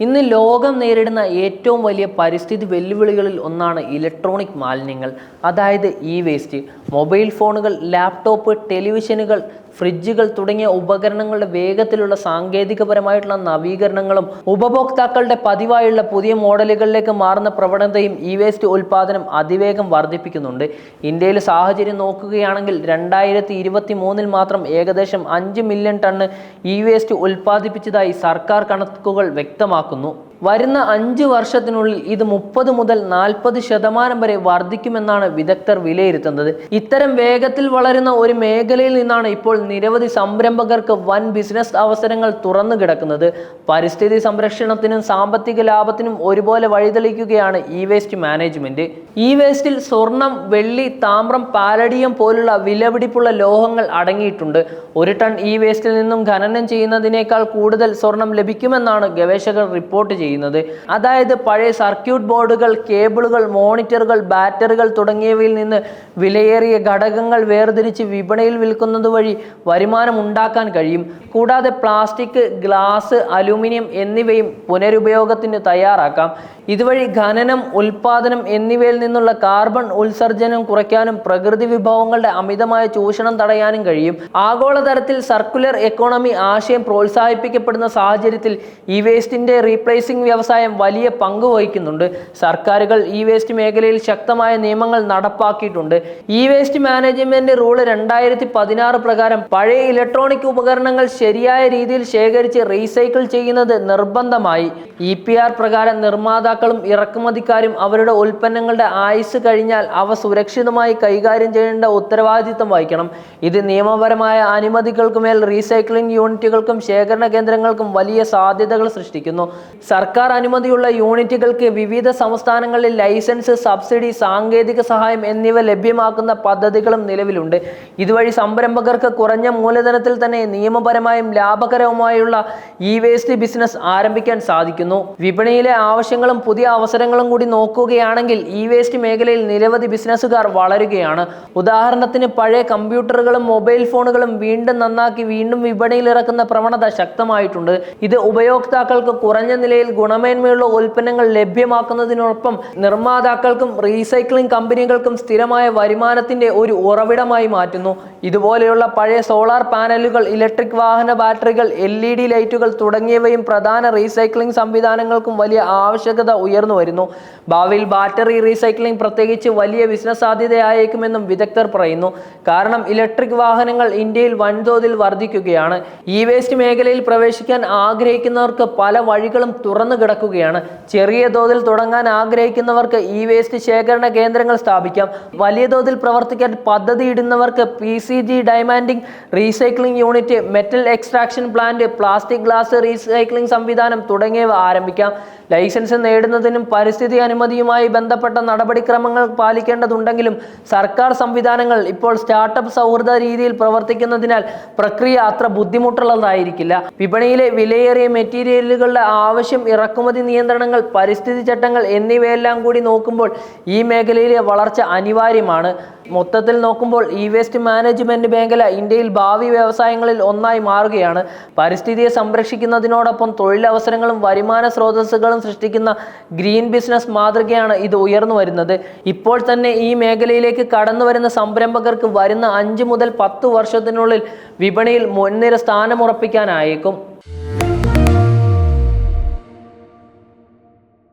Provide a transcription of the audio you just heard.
ഇന്ന് ലോകം നേരിടുന്ന ഏറ്റവും വലിയ പരിസ്ഥിതി വെല്ലുവിളികളിൽ ഒന്നാണ് ഇലക്ട്രോണിക് മാലിന്യങ്ങൾ. അതായത് ഇ വേസ്റ്റ്. മൊബൈൽ ഫോണുകൾ ലാപ്ടോപ്പ് ടെലിവിഷനുകൾ ഫ്രിഡ്ജുകൾ തുടങ്ങിയ ഉപകരണങ്ങളുടെ വേഗത്തിലുള്ള സാങ്കേതികപരമായിട്ടുള്ള നവീകരണങ്ങളും ഉപഭോക്താക്കളുടെ പതിവായുള്ള പുതിയ മോഡലുകളിലേക്ക് മാറുന്ന പ്രവണതയും ഇ വേസ്റ്റ് ഉൽപാദനം അതിവേഗം വർദ്ധിപ്പിക്കുന്നുണ്ട്. ഇന്ത്യയിൽ സാഹചര്യം നോക്കുകയാണെങ്കിൽ രണ്ടായിരത്തി ഇരുപത്തി മൂന്നിൽ മാത്രം ഏകദേശം അഞ്ച് മില്യൺ ടണ്ണ് ഇ വേസ്റ്റ് ഉൽപ്പാദിപ്പിച്ചതായി സർക്കാർ കണക്കുകൾ വ്യക്തമാക്കുന്നു. വരുന്ന അഞ്ച് വർഷത്തിനുള്ളിൽ ഇത് മുപ്പത് മുതൽ നാൽപ്പത് ശതമാനം വരെ വർദ്ധിക്കുമെന്നാണ് വിദഗ്ധർ വിലയിരുത്തുന്നത്. ഇത്തരം വേഗത്തിൽ വളരുന്ന ഒരു മേഖലയിൽ നിന്നാണ് ഇപ്പോൾ നിരവധി സംരംഭകർക്ക് വൻ ബിസിനസ് അവസരങ്ങൾ തുറന്നു കിടക്കുന്നത്. പരിസ്ഥിതി സംരക്ഷണത്തിനും സാമ്പത്തിക ലാഭത്തിനും ഒരുപോലെ വഴിതെളിക്കുകയാണ് ഇ വേസ്റ്റ് മാനേജ്മെന്റ് ഇ വേസ്റ്റിൽ സ്വർണം വെള്ളി താമ്രം പാലടിയം പോലുള്ള വിലപിടിപ്പുള്ള ലോഹങ്ങൾ അടങ്ങിയിട്ടുണ്ട്. ഒരു ടൺ ഇ വേസ്റ്റിൽ നിന്നും ഖനനം ചെയ്യുന്നതിനേക്കാൾ കൂടുതൽ സ്വർണം ലഭിക്കുമെന്നാണ് ഗവേഷകർ റിപ്പോർട്ട് ചെയ്യുന്നത്. അതായത് പഴയ സർക്യൂട്ട് ബോർഡുകൾ കേബിളുകൾ മോണിറ്ററുകൾ ബാറ്ററികൾ തുടങ്ങിയവയിൽ നിന്ന് വിലയേറിയ ഘടകങ്ങൾ വേർതിരിച്ച് വിപണിയിൽ വിൽക്കുന്നത് വഴി വരുമാനം ഉണ്ടാക്കാൻ കഴിയും. കൂടാതെ പ്ലാസ്റ്റിക് ഗ്ലാസ് അലുമിനിയം എന്നിവയും പുനരുപയോഗത്തിന് തയ്യാറാക്കാം. ഇതുവഴി ഖനനം ഉൽപാദനം എന്നിവയിൽ നിന്നുള്ള കാർബൺ ഉത്സർജനം കുറയ്ക്കാനും പ്രകൃതി വിഭവങ്ങളുടെ അമിതമായ ചൂഷണം തടയാനും കഴിയും. ആഗോളതലത്തിൽ സർക്കുലർ എക്കോണമി ആശയം പ്രോത്സാഹിപ്പിക്കപ്പെടുന്ന സാഹചര്യത്തിൽ ഈ വേസ്റ്റിന്റെ റീപ്ലേസിംഗ് വ്യവസായം വലിയ പങ്ക് വഹിക്കുന്നുണ്ട്. സർക്കാരുകൾ ഇ വേസ്റ്റ് മേഖലയിൽ ശക്തമായ നിയമങ്ങൾ നടപ്പാക്കിയിട്ടുണ്ട്. ഇ വേസ്റ്റ് മാനേജ്മെന്റ് റൂൾ രണ്ടായിരത്തി പതിനാറ് പ്രകാരം പഴയ ഇലക്ട്രോണിക് ഉപകരണങ്ങൾ ശരിയായ രീതിയിൽ ശേഖരിച്ച് റീസൈക്കിൾ ചെയ്യുന്നത് നിർബന്ധമായി. ഇ പി ആർ പ്രകാരം നിർമ്മാതാക്കളും ഇറക്കുമതിക്കാരും അവരുടെ ഉൽപ്പന്നങ്ങളുടെ ആയുസ് കഴിഞ്ഞാൽ അവ സുരക്ഷിതമായി കൈകാര്യം ചെയ്യേണ്ട ഉത്തരവാദിത്തം വഹിക്കണം. ഇത് നിയമപരമായ അനുമതികൾക്കുമേൽ റീസൈക്ലിംഗ് യൂണിറ്റുകൾക്കും ശേഖരണ കേന്ദ്രങ്ങൾക്കും വലിയ സാധ്യതകൾ സൃഷ്ടിക്കുന്നു. സർക്കാർ അനുമതിയുള്ള യൂണിറ്റുകൾക്ക് വിവിധ സംസ്ഥാനങ്ങളിൽ ലൈസൻസ് സബ്സിഡി സാങ്കേതിക സഹായം എന്നിവ ലഭ്യമാക്കുന്ന പദ്ധതികളും നിലവിലുണ്ട്. ഇതുവഴി സംരംഭകർക്ക് കുറഞ്ഞ മൂലധനത്തിൽ തന്നെ നിയമപരമായും ലാഭകരവുമായുള്ള ഇ വേസ്റ്റ് ബിസിനസ് ആരംഭിക്കാൻ സാധിക്കുന്നു. വിപണിയിലെ ആവശ്യങ്ങളും പുതിയ അവസരങ്ങളും കൂടി നോക്കുകയാണെങ്കിൽ ഇ വേസ്റ്റ് മേഖലയിൽ നിരവധി ബിസിനസ്സുകാർ വളരുകയാണ്. ഉദാഹരണത്തിന് പഴയ കമ്പ്യൂട്ടറുകളും മൊബൈൽ ഫോണുകളും വീണ്ടും നന്നാക്കി വീണ്ടും വിപണിയിൽ ഇറക്കുന്ന പ്രവണത ശക്തമായിട്ടുണ്ട്. ഇത് ഉപയോക്താക്കൾക്ക് കുറഞ്ഞ നിലയിൽ ഗുണമേന്മയുള്ള ഉൽപ്പന്നങ്ങൾ ലഭ്യമാക്കുന്നതിനോടൊപ്പം നിർമ്മാതാക്കൾക്കും റീസൈക്ലിംഗ് കമ്പനികൾക്കും സ്ഥിരമായ വരുമാനത്തിന്റെ ഒരു ഉറവിടമായി മാറ്റുന്നു. ഇതുപോലെയുള്ള പഴയ സോളാർ പാനലുകൾ ഇലക്ട്രിക് വാഹന ബാറ്ററികൾ എൽ ഇ ഡി ലൈറ്റുകൾ തുടങ്ങിയവയും പ്രധാന റീസൈക്ലിംഗ് സംവിധാനങ്ങൾക്കും വലിയ ആവശ്യകത ഉയർന്നു വരുന്നു. ഭാവിയിൽ ബാറ്ററി റീസൈക്ലിംഗ് പ്രത്യേകിച്ച് വലിയ ബിസിനസ് സാധ്യതയായേക്കുമെന്നും വിദഗ്ധർ പറയുന്നു. കാരണം ഇലക്ട്രിക് വാഹനങ്ങൾ ഇന്ത്യയിൽ വൻതോതിൽ വർദ്ധിക്കുകയാണ്. ഇ വേസ്റ്റ് മേഖലയിൽ പ്രവേശിക്കാൻ ആഗ്രഹിക്കുന്നവർക്ക് പല വഴികളും തുറന്നു കിടക്കുകയാണ്. ചെറിയ തോതിൽ തുടങ്ങാൻ ആഗ്രഹിക്കുന്നവർക്ക് ഇ വേസ്റ്റ് ശേഖരണ കേന്ദ്രങ്ങൾ സ്ഥാപിക്കാം. വലിയ തോതിൽ പ്രവർത്തിക്കാൻ പദ്ധതി ഇടുന്നവർക്ക് P C B dismantling recycling unit metal extraction plant plastic glass recycling സംവിധാനം തുടങ്ങിയവ ആരംഭിക്കാം. ലൈസൻസ് നേടുന്നതിനും പരിസ്ഥിതി അനുമതിയുമായി ബന്ധപ്പെട്ട നടപടിക്രമങ്ങൾ പാലിക്കേണ്ടതുണ്ടെങ്കിലും സർക്കാർ സംവിധാനങ്ങൾ ഇപ്പോൾ സ്റ്റാർട്ടപ്പ് സൗഹൃദ രീതിയിൽ പ്രവർത്തിക്കുന്നതിനാൽ പ്രക്രിയ അത്ര ബുദ്ധിമുട്ടുള്ളതായിരിക്കില്ല. വിപണിയിലെ വിലയേറിയ മെറ്റീരിയലുകളുടെ ആവശ്യം ഇറക്കുമതി നിയന്ത്രണങ്ങൾ പരിസ്ഥിതി ചട്ടങ്ങൾ എന്നിവയെല്ലാം കൂടി നോക്കുമ്പോൾ ഈ മേഖലയിലെ വളർച്ച അനിവാര്യമാണ്. മൊത്തത്തിൽ നോക്കുമ്പോൾ ഇ വേസ്റ്റ് മാനേജ്മെന്റ് മേഖല ഇന്ത്യയിൽ ഭാവി വ്യവസായങ്ങളിൽ ഒന്നായി മാറുകയാണ്. പരിസ്ഥിതിയെ സംരക്ഷിക്കുന്നതിനോടൊപ്പം തൊഴിലവസരങ്ങളും വരുമാന സ്രോതസ്സുകളും സൃഷ്ടിക്കുന്ന ഗ്രീൻ ബിസിനസ് മാതൃകയാണ് ഇത് ഉയർന്നു വരുന്നത്. ഇപ്പോൾ തന്നെ ഈ മേഖലയിലേക്ക് കടന്നു വരുന്ന സംരംഭകർക്ക് വരുന്ന അഞ്ച് മുതൽ പത്ത് വർഷത്തിനുള്ളിൽ വിപണിയിൽ മുൻനിര സ്ഥാനം സ്ഥാനമുറപ്പിക്കാനായേക്കും